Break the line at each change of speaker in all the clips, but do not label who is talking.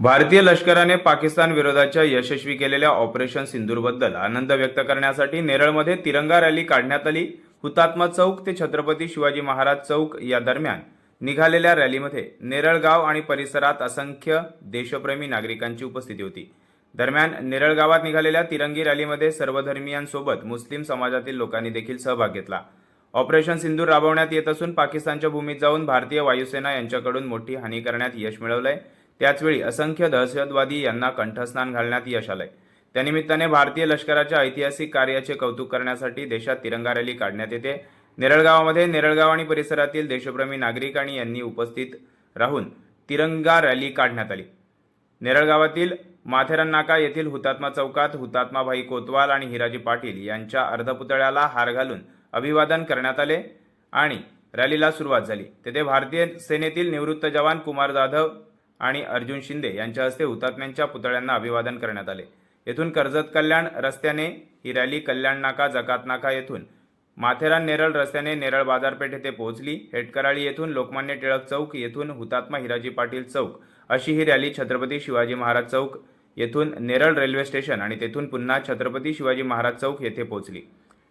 भारतीय लष्कराने पाकिस्तान विरोधाच्या यशस्वी केलेल्या ऑपरेशन सिंदूरबद्दल आनंद व्यक्त करण्यासाठी नेरळमध्ये तिरंगा रॅली काढण्यात आली. हुतात्मा चौक ते छत्रपती शिवाजी महाराज चौक या दरम्यान निघालेल्या रॅलीमध्ये नेरळगाव आणि परिसरात असंख्य देशप्रेमी नागरिकांची उपस्थिती होती. दरम्यान नेरळ गावात निघालेल्या तिरंगी रॅलीमध्ये सर्वधर्मियांसोबत मुस्लिम समाजातील लोकांनी देखील सहभाग घेतला. ऑपरेशन सिंधूर राबवण्यात येत असून पाकिस्तानच्या भूमीत जाऊन भारतीय वायुसेना यांच्याकडून मोठी हानी करण्यात यश मिळवलंय. त्याचवेळी असंख्य दहशतवादी यांना कंठस्नान घालण्यात यश आलंय. त्यानिमित्ताने भारतीय लष्कराच्या ऐतिहासिक कार्याचे कौतुक करण्यासाठी देशात तिरंगा रॅली काढण्यात येते. नेरळगावामध्ये नेरळगाव आणि परिसरातील देशप्रेमी नागरिक आणि यांनी उपस्थित राहून तिरंगा रॅली काढण्यात आली. नेरळगावातील माथेरान नाका येथील हुतात्मा चौकात हुतात्मा भाई कोतवाल आणि हिराजी पाटील यांच्या अर्धपुतळ्याला हार घालून अभिवादन करण्यात आले आणि रॅलीला सुरुवात झाली. तेथे भारतीय सेनेतील निवृत्त जवान कुमार जाधव आणि अर्जुन शिंदे यांच्या हस्ते हुतात्म्यांच्या पुतळ्यांना अभिवादन करण्यात आले. येथून कर्जत कल्याण रस्त्याने ही रॅली कल्याण नाका जकात नाका येथून माथेरान नेरळ रस्त्याने नेरळ बाजारपेठ येथे पोहोचली. हेटकराळी येथून लोकमान्य टिळक चौक येथून हुतात्मा हिराजी पाटील चौक अशी ही रॅली छत्रपती शिवाजी महाराज चौक येथून नेरळ रेल्वे स्टेशन आणि तेथून पुन्हा छत्रपती शिवाजी महाराज चौक येथे पोहोचली.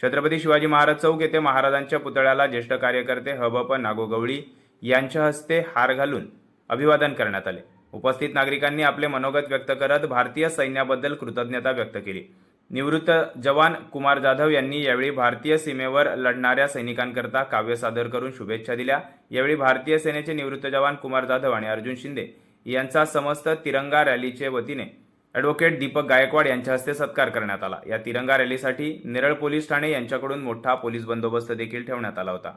छत्रपती शिवाजी महाराज चौक येथे महाराजांच्या पुतळ्याला ज्येष्ठ कार्यकर्ते हबप नागोगवळी यांच्या हस्ते हार घालून अभिवादन करण्यात आले. उपस्थित नागरिकांनी आपले मनोगत व्यक्त करत भारतीय सैन्याबद्दल कृतज्ञता व्यक्त केली. निवृत्त जवान कुमार जाधव यांनी यावेळी भारतीय सीमेवर लढणाऱ्या सैनिकांकरता काव्य सादर करून शुभेच्छा दिल्या. यावेळी भारतीय सेनेचे निवृत्त जवान कुमार जाधव आणि अर्जुन शिंदे यांचा समस्त तिरंगा रॅलीचे वतीने ॲडव्होकेट दीपक गायकवाड यांच्या हस्ते सत्कार करण्यात आला. या तिरंगा रॅलीसाठी नेरळ पोलीस ठाणे यांच्याकडून मोठा पोलीस बंदोबस्त देखील ठेवण्यात आला होता.